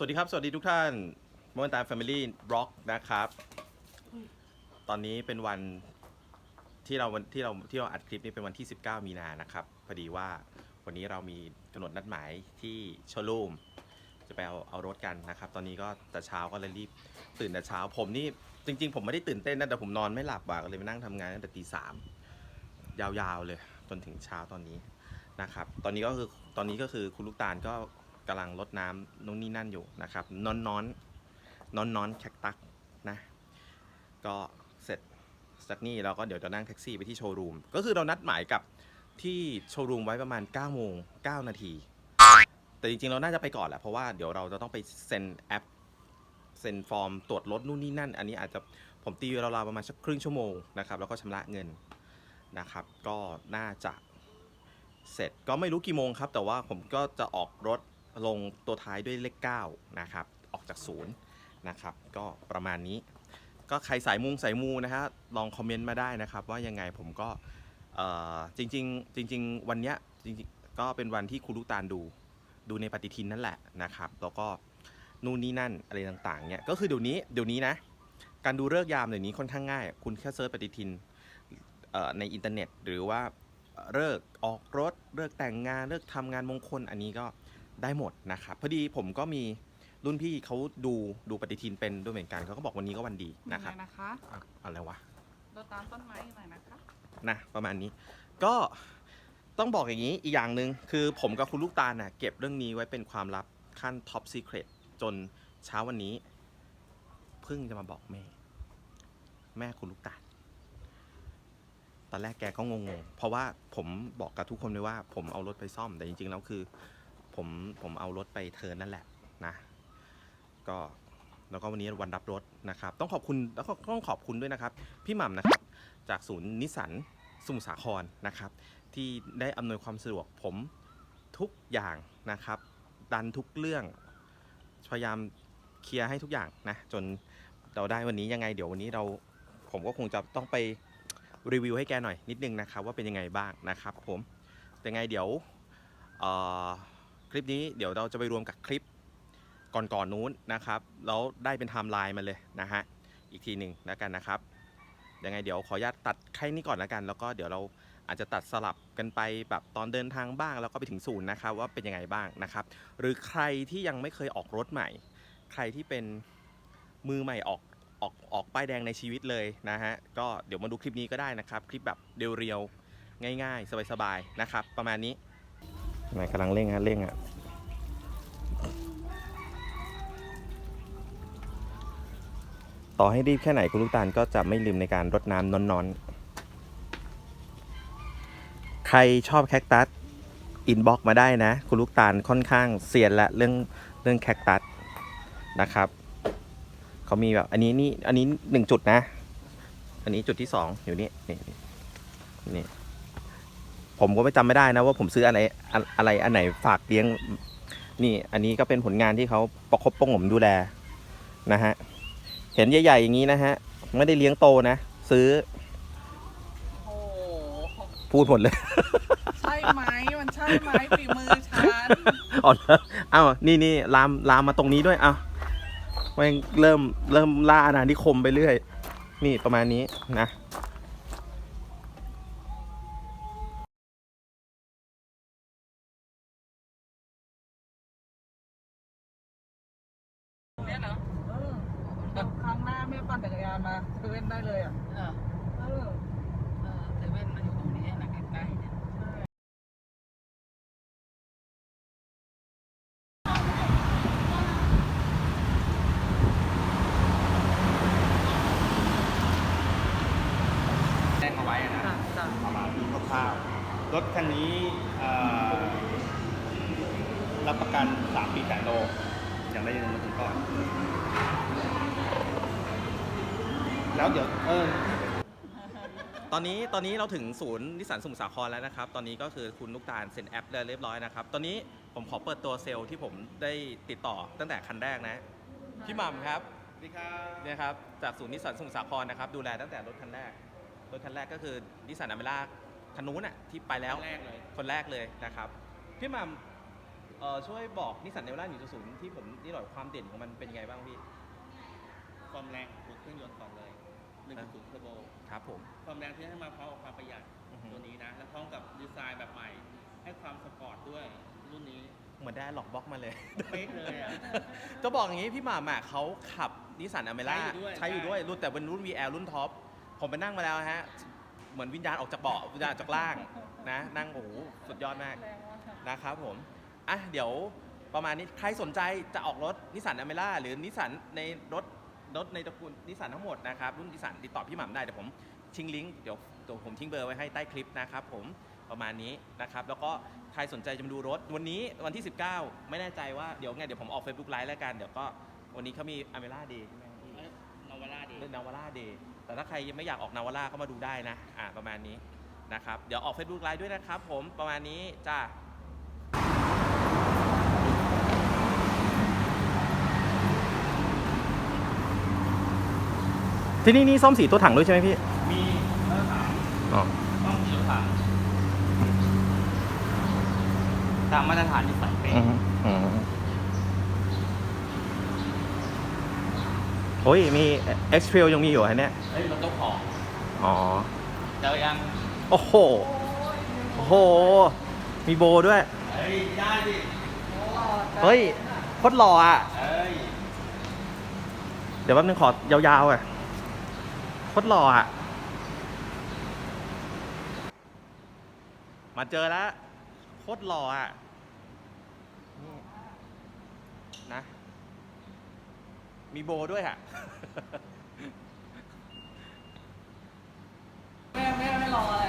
สวัสดีครับ สวัสดีทุกท่านโมเมนตาแฟมิลี่บล็อกนะครับ ตอนนี้เป็นวันที่เราวันที่เราที่เราอัดคลิปนี้เป็นวันที่ 19 มีนานะครับ พอดีว่าวันนี้เรามีกำหนดนัดหมายที่โชว์รูม จะไปเอาเอารถกันนะครับ ตอนนี้ก็แต่เช้าก็เลยรีบตื่นแต่เช้า ผมนี่จริง ๆ ผมไม่ได้ตื่นเต้นนะแต่ผมนอนไม่หลับว่ะก็เลยมานั่งทำงานตั้งแต่ตีสามยาวๆเลยจนถึงเช้าตอนนี้นะครับ ตอนนี้ก็คือตอนนี้ก็คือคุณลูกตาลก็ กำลังรดน้ำนู่นนี่นั่นอยู่นะครับนอนนอนนอนนอนแคคตักนะ ก็เสร็จจากนี่เราก็เดี๋ยวจะนั่งแท็กซี่ไปที่โชว์รูม ก็คือเรานัดหมายกับที่โชว์รูมไว้ประมาณ9โมง9นาที แต่จริงๆ เราน่าจะไปก่อนแหละ เพราะว่าเดี๋ยวเราจะต้องไปเซ็นแอป เซ็นฟอร์มตรวจรถนู่นนี่นั่น อันนี้อาจจะผมตีเราวประมาณสักครึ่งชั่วโมงนะครับ แล้วก็ชำระเงินนะครับ ก็น่าจะเสร็จก็ไม่รู้กี่โมงครับ แต่ว่าผมก็จะออกรถ ลงตัวท้ายด้วยเลข9นะครับออกจากศูนย์นะครับก็ประมาณนี้ ก็ใครสายมุงสายมูนะฮะลองคอมเมนต์มาได้นะครับ ว่ายังไงผมก็เอ่อจริงจริงๆวันเนี้ยจริงๆก็เป็นวันที่ครูลูกตาลดูดูในปฏิทินนั่นแหละนะครับแล้วก็นู่นนี่นั่นอะไรต่างๆเนี่ยก็คือเดี๋ยวนี้เดี๋ยวนี้นะการดูเลิกยามเดี๋ยวนี้ค่อนข้างง่าย คุณแค่เซิร์ชปฏิทินในอินเทอร์เน็ต หรือว่าเลิกออกรถเลิกแต่งงานเลิกษ์ทำงานมงคลอันนี้ก็ ได้หมดนะครับพอดีผมก็มีรุ่นพี่เขาดูดูปฏิทินเป็นด้วยเหมือนกันเขาก็บอกวันนี้ก็วันดีนะครับยังไงนะคะอะอะไรวะรดน้ำต้นไม้หน่อยนะคะ นะประมาณนี้ ก็ต้องบอกอย่างนี้อีกอย่างหนึ่งคือผมกับคุณลูกตาลน่ะเก็บเรื่องนี้ไว้เป็นความลับขั้นท็อปซีเครตจนเช้าวันนี้ เพิ่งจะมาบอกแม่ แม่คุณลูกตาล ตอนแรกแกก็งงๆ เพราะว่าผมบอกกับทุกคนเลยว่า ผมเอารถไปซ่อมแต่จริงๆแล้วคือ ผมผมเอารถไปเทิร์นนั่นแหละนะ ก็แล้วก็วันนี้วันรับรถนะครับ ต้องขอบคุณแล้วก็ต้องขอบคุณด้วยนะครับ พี่หม่ำนะครับ จากศูนย์นิสสันสมุทรสาครนะครับ ที่ได้อำนวยความสะดวกผมทุกอย่างนะครับ ดันทุกเรื่อง พยายามเคลียร์ให้ทุกอย่างนะ จนเราได้วันนี้ยังไง เดี๋ยววันนี้เราผมก็คงจะต้องไปรีวิวให้แกหน่อยนิดนึงนะครับ ว่าเป็นยังไงบ้างนะครับ ผมแต่ไงเดี๋ยวเอ่อ คลิปนี้เดี๋ยวเราจะไปรวมกับคลิปก่อนๆนนู้นนะครับ แล้วได้เป็นไทม์ไลน์มาเลยนะฮะ อีกทีหนึ่งแล้วกันนะครับ ยังไงเดี๋ยวขออนุญาตตัดแค่นี้ก่อนแล้วกัน แล้วก็เดี๋ยวเราอาจจะตัดสลับกันไปแบบตอนเดินทางบ้าง แล้วก็ไปถึงศูนย์นะครับว่าเป็นยังไงบ้างนะครับ หรือใครที่ยังไม่เคยออกรถใหม่ ใครที่เป็นมือใหม่ออกออกออกป้ายแดงในชีวิตเลยนะฮะ ก็เดี๋ยวมาดูคลิปนี้ก็ได้นะครับ คลิปแบบเรียวๆง่าย ๆ สบายๆนะครับ ประมาณนี้ ไหนกำลังเร่งฮะเร่งอะต่อให้รีบแค่ไหนคุณลูกตาลก็จะไม่ลืมในการรดน้ำนอนๆ ใครชอบแคคตัสอินบ็อกมาได้นะ คุณลูกตาลค่อนข้างเซียนละเรื่องเรื่องแคคตัสนะครับเขามีแบบอันนี้นี่อันนี้หนึ่งจุดนะ อันนี้จุดที่สองอยู่นี่นี่นี่ ผมก็ไม่จำไม่ได้นะว่าผมซื้ออะไรอะอะไรอันไหนฝากเลี้ยง นี่อันนี้ก็เป็นผลงานที่เขาประคบประหงมดูแลนะฮะเห็นใหญ่ๆอย่างนี้นะฮะไม่ได้เลี้ยงโตนะ ซื้อโอ้โหพูดหมดเลย ใช่ไหมมันใช่ไหมฝีมือฉันอ๋อเหรอเอ้านี่นี่ลามลามมาตรงนี้ด้วยเอ้าแม่งเริ่มเริ่มล่าอาณานิคมไปเรื่อย นี่ประมาณนี้นะ ครั้งหน้าแม่ปั่นจักรยานมาเซเว่นได้เลยอะเออเออเออเซเว่นมันอยู่ตรงนี้นะใกล้ๆเนี่ยแจ้งเอาไว้นะจ้ะจ้ะประมาณนี้คร่าวๆรถคันนี้เอ่อรับประกัน 3 ปีแสนโลยังได้เงินมาถึงก่อน แล้วเดี๋ยวเออตอนนี้ตอนนี้เราถึงศูนย์นิสสันสมุทรสาครแล้วนะครับ ตอนนี้ก็คือคุณลูกตาลเซ็นแอปได้เรียบร้อยนะครับ ตอนนี้ผมขอเปิดตัวเซลล์ที่ผมได้ติดต่อตั้งแต่คันแรกนะ พี่หม่ำครับสวัสดีครับเนี่ยครับ จากศูนย์นิสสันสมุทรสาครนะครับ ดูแลตั้งแต่รถคันแรก รถคันแรกก็คือนิสสันอเมร่าคันนู้นอะที่ไปแล้วแรกเลย คนแรกเลยนะครับ พี่หม่เอ่อช่วยบอกนิสสันเนวร่า1.0ที่ผมนี่หน่อยความเด่นของมันเป็นยังไงบ้างพี่ ความแรงของเครื่องยนต์ก่อนเลย 1.0เทอร์โบครับผม ความแรงที่ให้มาพร้อมกับความประหยัดอือฮึ ตัวนี้นะ และพร้อมกับดีไซน์แบบใหม่ ให้ความสปอร์ตด้วยรุ่นนี้ เหมือนได้หลอกบล็อกมาเลย เป๊ะเลยอะ จะบอกอย่างนี้พี่หม่ำอะเขาขับนิสสันอเมร่าใช้อยู่ด้วยใช้อยู่ด้วยรุ่นแต่เป็นรุ่น VL รุ่นท็อป ผมไปนั่งมาแล้วฮะ เหมือนวิญญาณออกจากเบาะวิญญาณออกจากล่างนะ นั่งโอ้โหสุดยอดมากแรงมากนะครับผม อะ เดี๋ยวประมาณนี้ ใครสนใจจะออกรถนิสสันอเมร่าหรือนิสสันในรถ รถในตระกูลนิสสันทั้งหมดนะครับรุ่นนิสสันติดต่อพี่หม่ำได้เดี๋ยวผมทิ้งลิงก์เดี๋ยวเดี๋ยวผมทิ้งเบอร์ไว้ให้ใต้คลิปนะครับผมประมาณนี้นะครับแล้วก็ใครสนใจจะมาดูรถ วันนี้วันที่ 19 ไม่แน่ใจว่าเดี๋ยวไงเดี๋ยวผมออก Facebook ไลฟ์แล้วกันเดี๋ยวก็วันนี้เขามีอเมร่าเดย์ใช่ไหมพี่นาวาร่าดีเล่นนาวาร่าเดย์แต่ถ้าใครยังไม่อยากออกนาวาร่าก็มาดูได้นะอ่าประมาณนี้นะครับเดี๋ยวออก Facebook ไลฟ์ด้วยนะครับผมประมาณนี้จ้า ที่นี่นี่ซ่อมสีตัวถังด้วยใช่ไหมพี่ มีมาตรฐานอ๋อ ต้องมีมาตรฐานตามมาตรฐานที่ใส่เป๊ะอืมอืมโอ้ย มี X Trail ยังมีอยู่ฮะเนี่ย เฮ้ยรถเจ้าของอ๋อ เจอยังโอ้โห โอ้โห มีโบด้วย เฮ้ยได้ดิเฮ้ยโคตรหล่ออะ เฮ้ย เดี๋ยวแป๊บนึงขอยาวๆอะ โคตรหล่ออะ มาเจอแล้วโคตรหล่ออะ นี่ นะ มีโบด้วยอะแม่แม่ไม่รออะไร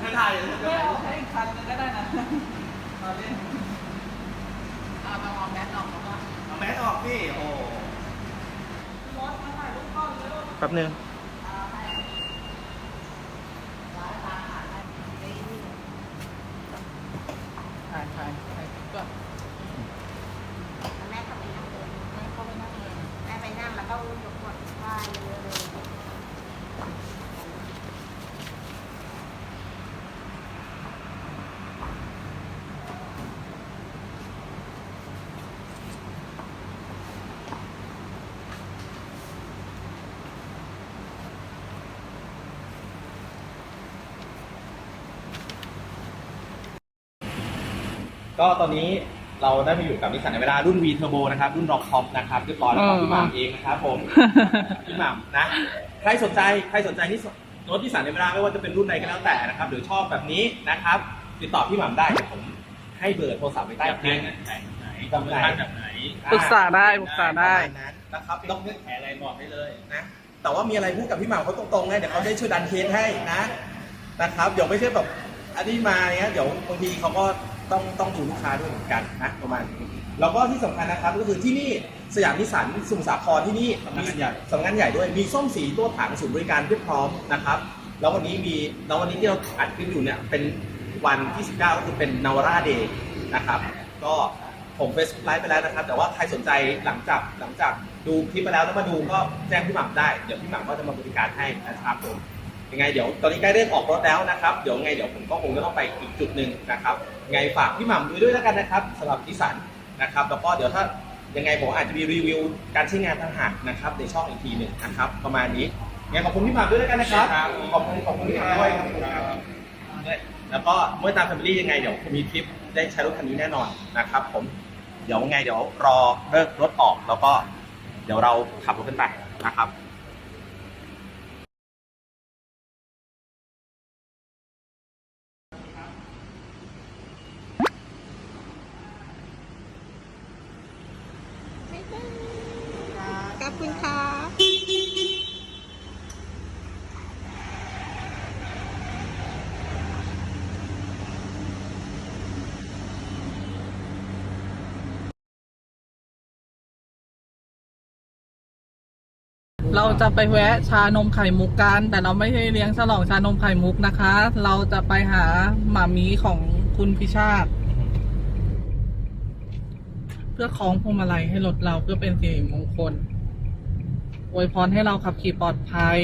ไม่ถ่ายเลยแม่เอาให้อีกคันนึงก็ได้นะเอาเล่นเอามาเอาแมสออกมาว่าเอาแมสออกพี่ โอ้ รถมาถ่ายรูปก่อนเร็ว แป๊บนึง ถ่ายถ่ายถ่ายก็ แม่ก็ไปนั่งเลย แม่เข้าไปนั่งเลย แม่ไปนั่งแล้วก็อุ้มทุกคนไหว้เลยเลย ก็ตอนนี้เราได้มาอยู่กับนิสสันในเวลารุ่น V Turbo นะครับ รุ่น Rock Top นะครับเรียบร้อยแล้วครับพี่หม่ำเองนะครับผม พี่หม่ำนะ ใครสนใจใครสนใจที่รถนิสสันในเวลาไม่ว่าจะเป็นรุ่นใดก็แล้วแต่นะครับหรือชอบแบบนี้นะครับ ติดต่อพี่หม่ำได้เดี๋ยวผมให้เบอร์โทรศัพท์ไว้ใต้คลิปแบบไหนแบบไหนแบบไหนปรึกษาได้ปรึกษาได้ประมาณนั้นนะครับต้ต้อองงเงื่อนไขอะไรบอกได้เลยนะแต่ว่ามีอะไรพูดกับพี่หม่ำเขาตรงๆนะเดี๋ยวเขาได้ช่วยดันเคสให้นะนะครับเดี๋ยวไม่ใช่แบบอันนี้มาเนี้ยเดี๋ยวบางทีเขาก็ ต้องต้องดูลูกค้าด้วยเหมือนกันนะประมาณนี้แล้วก็ที่สำคัญนะครับก็คือที่นี่สยามนิสสันสมุทรสาครที่นี่สำนักงานใหญ่ สำนักงานใหญ่ด้วยมีส้มสีตัวถังศูนย์บริการเรียบพร้อมนะครับแล้ววันนี้มีแล้ววันนี้ที่เราอัดคลิปอยู่เนี่ยเป็นวันที่ 19 ก็คือเป็นนาวาร่าเดย์นะครับ ก็ผมเฟซไลฟ์ไปแล้วนะครับ แต่ว่าใครสนใจหลังจากหลังจากดูคลิปไปแล้วแล้วมาดูก็แจ้งพี่หม่ำได้ เดี๋ยวพี่หม่ำก็จะมาบริการให้นะครับผมยังไงเดี๋ยวตอนนี้ใกล้เริ่มออกรถแล้วนะครับ เดี๋ยวไงเดี๋ยวผมก็คงจะต้องไปอีกจุดหนึ่งนะครับยัง ไงฝากพี่หม่ำดูด้วยแล้วกันนะครับสำหรับนิสสันนะครับ แล้วก็เดี๋ยวถ้ายังไงผมอาจจะมีรีวิวการใช้งานต่างหากนะครับ ในช่องอีกทีหนึ่งนะครับ ประมาณนี้ยังไงขอบคุณพี่หม่ำด้วยแล้วกันนะครับ ขอบคุณขอบคุณพี่หม่ำด้วยขอบคุณครับด้วยแล้วก็เมื่อตามแฟมิลี่ยังไงเดี๋ยวผมมีคลิปได้ใช้รถคันนี้แน่นอนนะครับ ผมเดี๋ยวไงเดี๋ยวรอเลิกรถออกแล้วก็เดี๋ยวเราขับรถกันไปนะครับ เราจะไปแวะชานมไข่มุกกัน แต่เราไม่ใช่เลี้ยงฉลองชานมไข่มุกนะคะ เราจะไปหาหมามีของคุณพิชาติ เพื่อคล้องพวงมาลัยให้รถเราเพื่อเป็นสิริมงคลอวยพรให้เราขับขี่ปลอดภัย